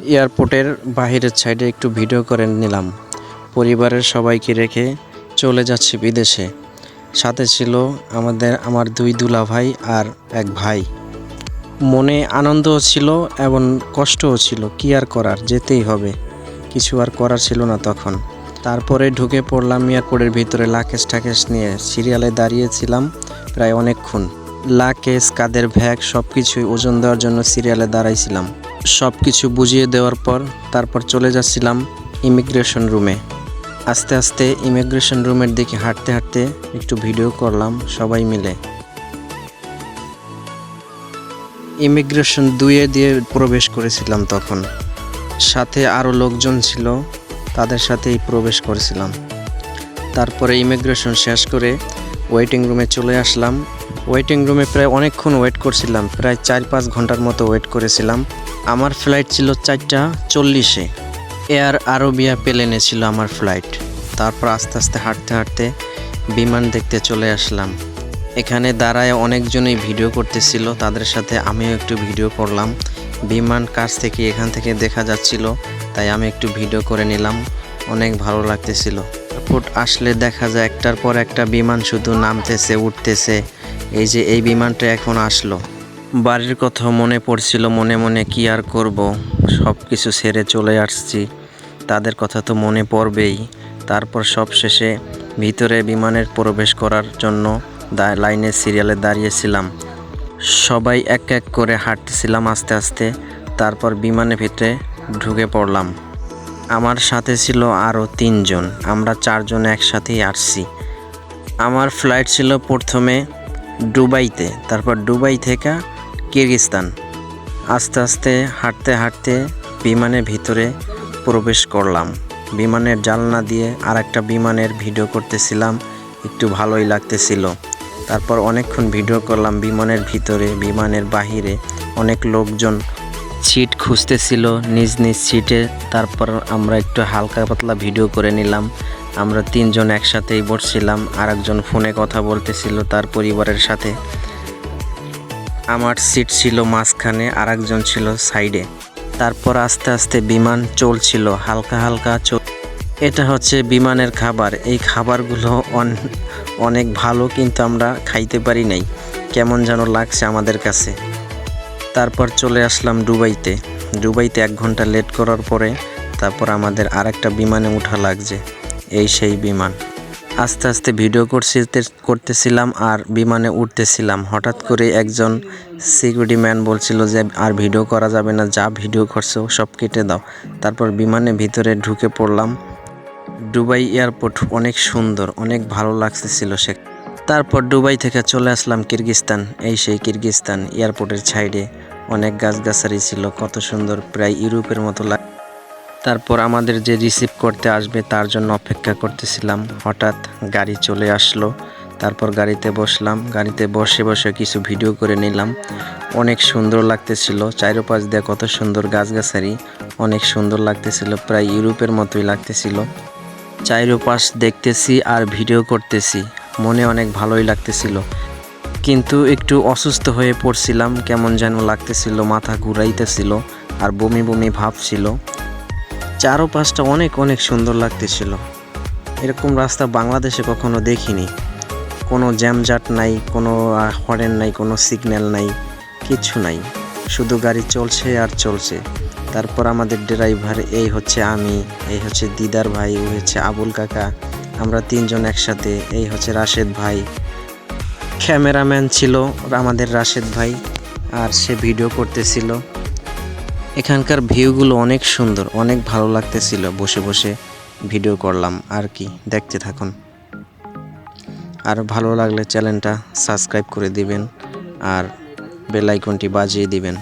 এয়ারপোর্টের বাহিরের সাইডে একটু ভিডিও করে নিলাম। পরিবারের সবাইকে রেখে চলে যাচ্ছি বিদেশে। সাথে ছিল আমাদের, আমার দুই দুলা ভাই আর এক ভাই। মনে আনন্দও ছিল এবং কষ্টও ছিল, কি আর করার, যেতেই হবে। কিছু আর করার ছিল না তখন। তারপরে ঢুকে পড়লাম এয়ারপোর্টের ভিতরে লাকেশ টাকেশ নিয়ে। সিরিয়ালে দাঁড়িয়েছিলাম প্রায় অনেকক্ষণ। লাকেশ কাদের ভ্যাগ সব কিছুই ওজন দেওয়ার জন্য সিরিয়ালে দাঁড়াইছিলাম। সব কিছু বুঝিয়ে দেওয়ার পর তারপর চলে যাচ্ছিলাম ইমিগ্রেশন রুমে আস্তে আস্তে ইমিগ্রেশন রুমের দিকে হাঁটতে হাঁটতে একটু ভিডিও করলাম সবাই মিলে। ইমিগ্রেশন দুয়ে দিয়ে প্রবেশ করেছিলাম তখন। সাথে আরও লোকজন ছিল, তাদের সাথেই প্রবেশ করেছিলাম। তারপরে ইমিগ্রেশন শেষ করে ওয়েটিং রুমে চলে আসলাম। ওয়েটিং রুমে প্রায় অনেকক্ষণ ওয়েট করছিলাম, প্রায় চার পাঁচ ঘণ্টার মতো ওয়েট করেছিলাম। আমার ফ্লাইট ছিল চারটা চল্লিশে। এয়ার আরবিয়া প্লেনে ছিল আমার ফ্লাইট তারপর আস্তে আস্তে হাঁটতে হাঁটতে বিমান দেখতে চলে আসলাম। এখানে দাঁড়ায় অনেকজনই ভিডিও করতেছিল, তাদের সাথে আমিও একটু ভিডিও করলাম। বিমান কাছ থেকে এখান থেকে দেখা যাচ্ছিল, তাই আমি একটু ভিডিও করে নিলাম। অনেক ভালো লাগতেছিল। এয়ারপোর্ট আসলে দেখা যায় একটার পর একটা বিমান শুধু নামতেছে, উঠতেছে। এই যে এই বিমানটা এখন আসলো। বাড়ির কথা মনে পড়ছিল, মনে মনে কি আর করব? সব কিছু ছেড়ে চলে আসছি। তাদের কথা তো মনে পড়বেই। তারপর সব শেষে ভিতরে বিমানের প্রবেশ করার জন্য লাইনে সিরিয়ালে দাঁড়িয়েছিলাম। সবাই এক এক করে হাঁটতেছিলাম আস্তে আস্তে। তারপর বিমানের ভিতরে ঢুকে পড়লাম। আমার সাথে ছিল আরও তিনজন। আমরা চারজন একসাথেই আসছি। আমার ফ্লাইট ছিল প্রথমে দুবাইতে। তারপর দুবাই থেকে কিরগিস্তান। আস্তে আস্তে, হাঁটতে হাঁটতে বিমানের ভিতরে প্রবেশ করলাম। বিমানের জানলা দিয়ে আর একটা বিমানের ভিডিও করতেছিলাম, একটু ভালোই লাগতেছিল। তারপর অনেকক্ষণ ভিডিও করলাম বিমানের ভিতরে, বিমানের বাহিরে। অনেক লোকজন সিট খুঁজতেছিল, নিজ নিজ সিটে। তারপর আমরা একটু হালকা পাতলা ভিডিও করে নিলাম। আমরা তিনজন একসাথেই বসছিলাম আর একজন ফোনে কথা বলতেছিল তার পরিবারের সাথে। আমার সিট ছিল মাঝখানে আর একজন ছিল সাইডে। তারপর আস্তে আস্তে বিমান চলছিল, হালকা হালকা চল এটা হচ্ছে বিমানের খাবার। এই খাবারগুলো অন- অনেক ভালো, কিন্তু আমরা খাইতে পারি নাই। কেমন যেন লাগছে আমাদের কাছে। তারপর চলে আসলাম দুবাইতে। দুবাইতে এক ঘণ্টা লেট করার পরে তারপর আমাদের আরেকটা বিমানে ওঠা লাগছে। এই সেই বিমান। আস্তে আস্তে ভিডিও করতে করতেছিলাম আর বিমানে উঠতেছিলাম। হঠাৎ করে একজন সিকিউরিটি ম্যান বলছিল যে, আর ভিডিও করা যাবে না, যা ভিডিও করছ সব কেটে দাও। তারপর বিমানের ভিতরে ঢুকে পড়লাম। দুবাই এয়ারপোর্ট অনেক সুন্দর, অনেক ভালো লাগতেছিল সে। তারপর দুবাই থেকে চলে আসলাম কিরগিস্তান এই সেই কিরগিস্তান এয়ারপোর্টের সাইডে অনেক গাছগাছালি ছিল, কত সুন্দর, প্রায় ইউরোপের মতো লাগ তারপর আমাদের যে রিসিভ করতে আসবে তার জন্য অপেক্ষা করতেছিলাম। হঠাৎ গাড়ি চলে আসলো। তারপর গাড়িতে বসলাম। গাড়িতে বসে বসে কিছু ভিডিও করে নিলাম। অনেক সুন্দর লাগতেছিল। চারোপাশ দিয়ে কত সুন্দর গাছগাছালি। অনেক সুন্দর লাগতেছিল। প্রায় ইউরোপের মতোই লাগতেছিল। চারোপাশ দেখতেছি আর ভিডিও করতেছি। মনে অনেক ভালোই লাগতেছিল। কিন্তু একটু অসুস্থ হয়ে পড়ছিলাম। কেমন যেন লাগতেছিল, মাথা ঘুরাইতেছিল আর বমি বমি ভাব ছিল। চারোপাশটা অনেক অনেক সুন্দর লাগতেছিল। এরকম রাস্তা বাংলাদেশে কখনো দেখিনি। কোনো জ্যামজাট নাই, কোনো হরেন নাই, কোনো সিগন্যাল নাই কিছু নাই। শুধু গাড়ি চলছে আর চলছে। তারপর আমাদের ড্রাইভার, এই হচ্ছে আমি, এই হচ্ছে দিদার ভাই, ও হচ্ছে আবুল কাকা, আমরা তিনজন একসাথে, এই হচ্ছে রাশেদ ভাই। ক্যামেরাম্যান ছিল আমাদের রাশেদ ভাই, আর সে ভিডিও করতেছিল। এখানকার ভিউগুলো অনেক সুন্দর, অনেক ভালো লাগতেছিল। বসে বসে ভিডিও করলাম, আর কি, দেখতে থাকুন। আর ভালো লাগলে চ্যানেলটা সাবস্ক্রাইব করে দিবেন, আর বেল আইকনটি বাজিয়ে দিবেন।